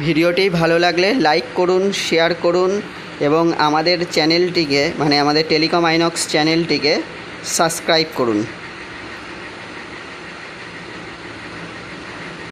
ভিডিওটি ভালো লাগলে লাইক করুন, শেয়ার করুন এবং আমাদের চ্যানেলটিকে মানে আমাদের টেলিকম আইনক্স চ্যানেলটিকে সাবস্ক্রাইব করুন।